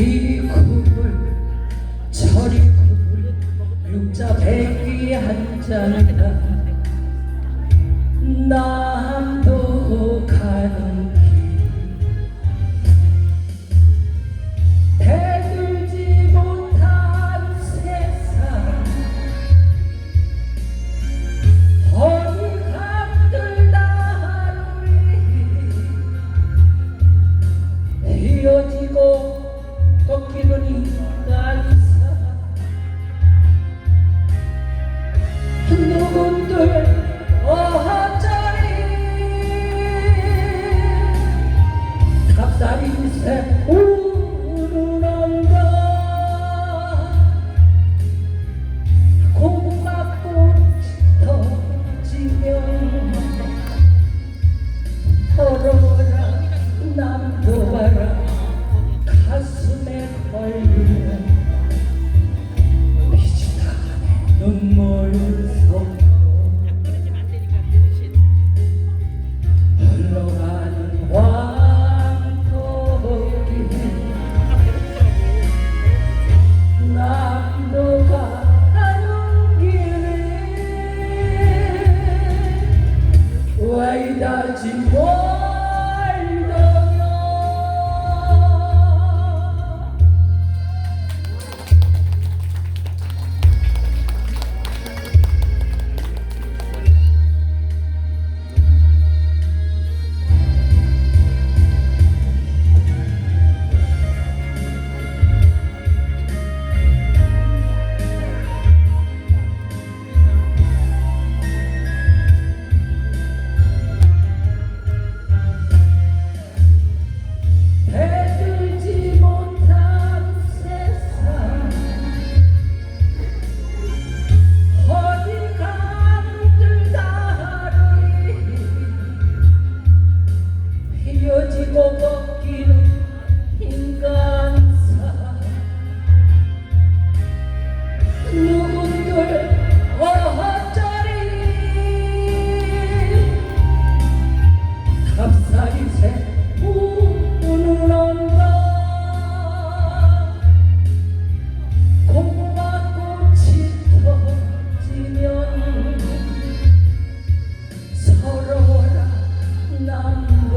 이 국물 저리 국물 육자 백기 한 잔이다. Why does he want?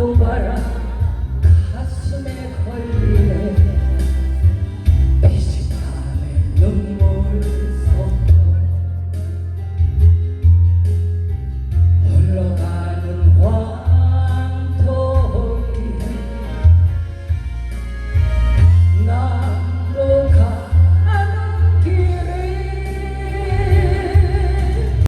Mubarak